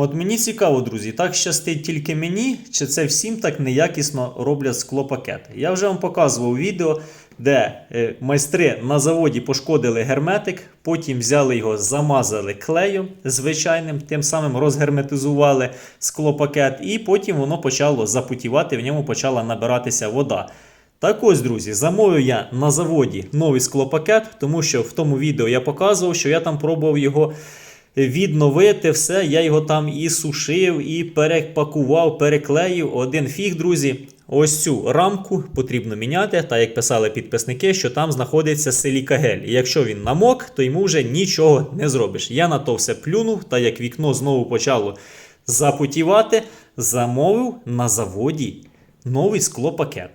От мені цікаво, друзі, так щастить тільки мені, чи це всім так неякісно роблять склопакети. Я вже вам показував відео, де е, майстри на заводі пошкодили герметик, потім взяли його, замазали клеєм звичайним, тим самим розгерметизували склопакет, і потім воно почало запотівати, в ньому почала набиратися вода. Так ось, друзі, замовив я на заводі новий склопакет, тому що в тому відео я показував, що я там пробував його відновити все. Я його там і сушив, і перепакував, переклеїв. Один фіг, друзі. Ось цю рамку потрібно міняти, так як писали підписники, що там знаходиться силікагель. І якщо він намок, то йому вже нічого не зробиш. Я на то все плюнув, та як вікно знову почало запотівати, замовив на заводі новий склопакет.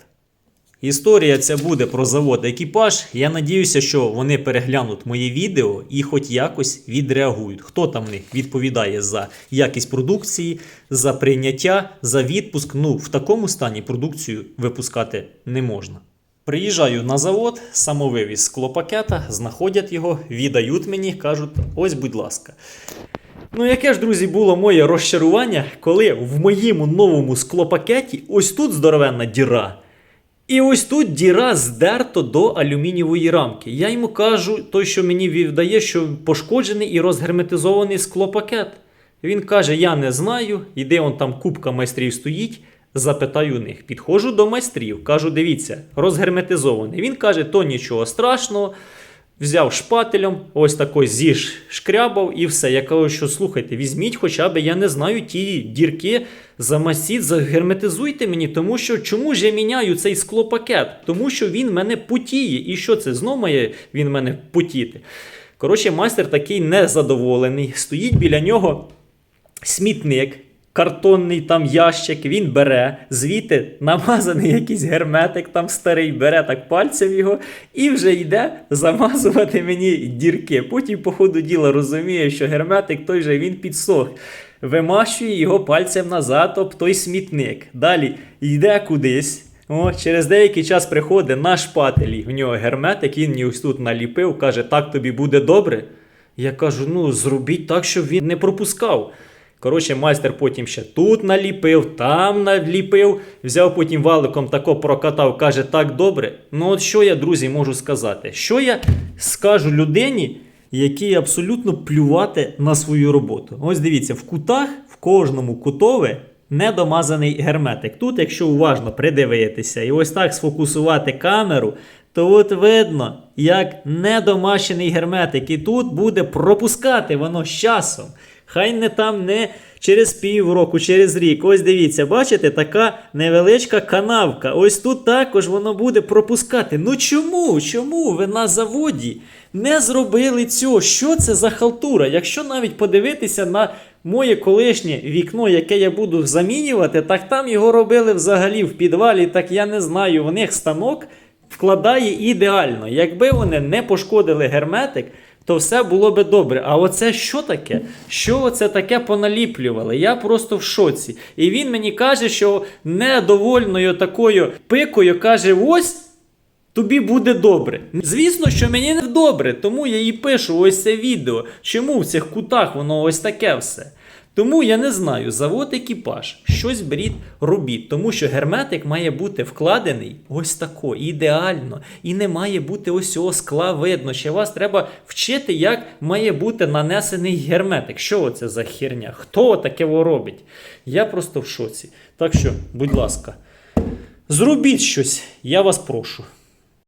Історія ця буде про завод екіпаж. Я надіюся, що вони переглянуть моє відео і хоч якось відреагують. Хто там в них відповідає за якість продукції, за прийняття, за відпуск. Ну, в такому стані продукцію випускати не можна. Приїжджаю на завод, самовивіз склопакета, знаходять його, віддають мені, кажуть: ось, будь ласка. Ну, яке ж, друзі, було моє розчарування, коли в моєму новому склопакеті ось тут здоровенна діра. І ось тут діра здерто до алюмінієвої рамки. Я йому кажу, той, що мені віддає, що пошкоджений і розгерметизований склопакет. Він каже: Я не знаю, іде он там купка майстрів стоїть. Запитаю них. Підходжу до майстрів, кажу: дивіться, розгерметизований. Він каже, то нічого страшного. Взяв шпателем, ось такой зіж шкрябав і все. Я кажу, що слухайте, візьміть хоча б, я не знаю, ті дірки, замасіть, загерметизуйте мені, тому що чому ж я міняю цей склопакет? Тому що він мене потіє. І що це? Знов має він мене потіти. Коротше, майстер такий незадоволений. Стоїть біля нього смітник. Картонний там ящик він бере, звідти намазаний якийсь герметик там старий, бере так пальцем його і вже йде замазувати мені дірки. Потім, по ходу діла, розуміє, що герметик той же він підсох. Вимащує його пальцем назад об той смітник. Далі йде кудись. О, через деякий час приходить на шпателі. В нього герметик, він мені ось тут наліпив, каже, так тобі буде добре. Я кажу: ну зробіть так, щоб він не пропускав. Коротше, майстер потім ще тут наліпив, там наліпив, взяв потім валиком тако прокатав, каже, так добре. Ну от що я, друзі, можу сказати? Що я скажу людині, якій абсолютно плювати на свою роботу? Ось дивіться, в кутах, в кожному кутове недомазаний герметик. Тут, якщо уважно придивитися і ось так сфокусувати камеру, то от видно, як недомащений герметик. І тут буде пропускати воно з часом. Хай не там не через півроку, через рік. Ось дивіться, бачите, така невеличка канавка. Ось тут також воно буде пропускати. Ну чому? Чому ви на заводі не зробили цього? Що це за халтура? Якщо навіть подивитися на моє колишнє вікно, яке я буду замінювати, так там його робили взагалі в підвалі, так я не знаю. У них станок вкладає ідеально. Якби вони не пошкодили герметик, то все було би добре. А оце що таке? Що оце таке поналіплювали? Я просто в шоці. І він мені каже, що недовольною такою пикою каже: ось. Тобі буде добре. Звісно, що мені не добре, тому я і пишу ось це відео. Чому в цих кутах воно ось таке все? Тому я не знаю, завод екіпаж, щось беріть, робіть, тому що герметик має бути вкладений ось тако, ідеально. І не має бути ось цього скла видно. Ще вас треба вчити, як має бути нанесений герметик. Що це за херня? Хто таке робить? Я просто в шоці. Так що, будь ласка, зробіть щось, я вас прошу.